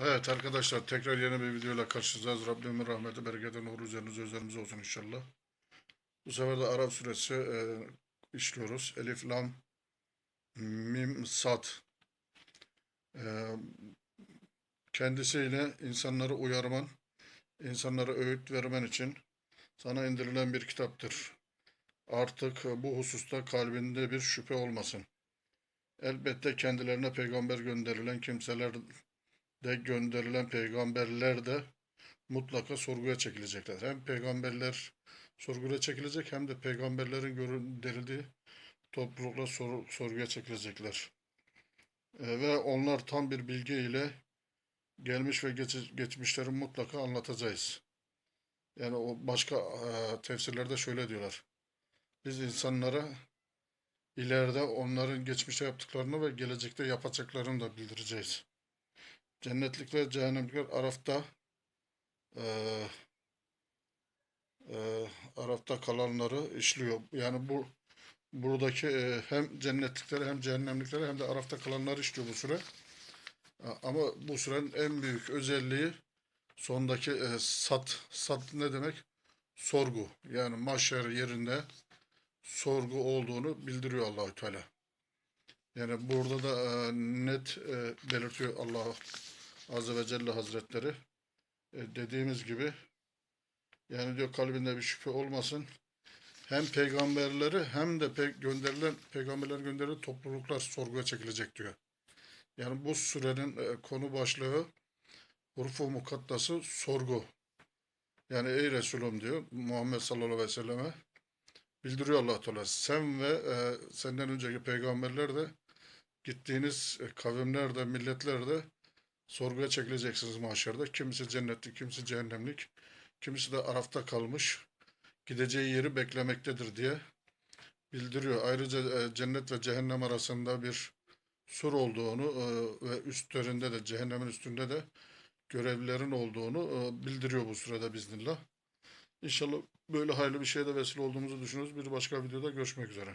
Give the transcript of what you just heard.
Evet arkadaşlar tekrar yeni bir videoyla karşınızdayız. Rabbimin rahmeti, bereketi, nuru üzerinize üzerimize olsun inşallah. Bu sefer de Arap suresi e, işliyoruz. Elif, Lam, Mim, Sad. E, kendisiyle insanları uyarman, insanlara öğüt vermen için sana indirilen bir kitaptır. Artık bu hususta kalbinde bir şüphe olmasın. Elbette kendilerine peygamber gönderilen kimseler de gönderilen peygamberler de mutlaka sorguya çekilecekler. Hem peygamberler sorguya çekilecek hem de peygamberlerin gönderildiği toplulukla sor- sorguya çekilecekler. E, ve onlar tam bir bilgi ile gelmiş ve geç- geçmişleri mutlaka anlatacağız. Yani o başka e, tefsirlerde şöyle diyorlar. Biz insanlara ileride onların geçmişte yaptıklarını ve gelecekte yapacaklarını da bildireceğiz. Cennetlik ve cehennemlikler Araf'ta eee eee, Araf'ta kalanları işliyor. Yani bu buradaki eee, hem cennetlikleri hem cehennemlikleri hem de Araf'ta kalanları işliyor bu süre. Ama bu sürenin en büyük özelliği sondaki eee, sat. Sat ne demek? Sorgu. Yani mahşer yerinde sorgu olduğunu bildiriyor Allahü Teala. Yani burada da eee, net eee, belirtiyor Allah Azze ve Celle Hazretleri. E, dediğimiz gibi yani diyor kalbinde bir şüphe olmasın. Hem peygamberleri hem de pe- gönderilen peygamberlerin gönderilen topluluklar sorguya çekilecek diyor. Yani bu surenin e, konu başlığı hurufu mukaddası sorgu. Yani ey Resulüm diyor Muhammed sallallahu aleyhi ve selleme bildiriyor Allah Teala. Sen ve e, senden önceki peygamberler de gittiğiniz e, kavimler de milletler de sorguya çekileceksiniz mahşerde. Kimisi cennetlik, kimisi cehennemlik, kimisi de arafta kalmış, gideceği yeri beklemektedir diye bildiriyor. Ayrıca e, cennet ve cehennem arasında bir sur olduğunu e, ve üstlerinde de cehennemin üstünde de görevlilerin olduğunu bildiriyor bu sırada biznillah. İnşallah böyle hayırlı bir şeye de vesile olduğumuzu düşünüyoruz. Bir başka videoda görüşmek üzere.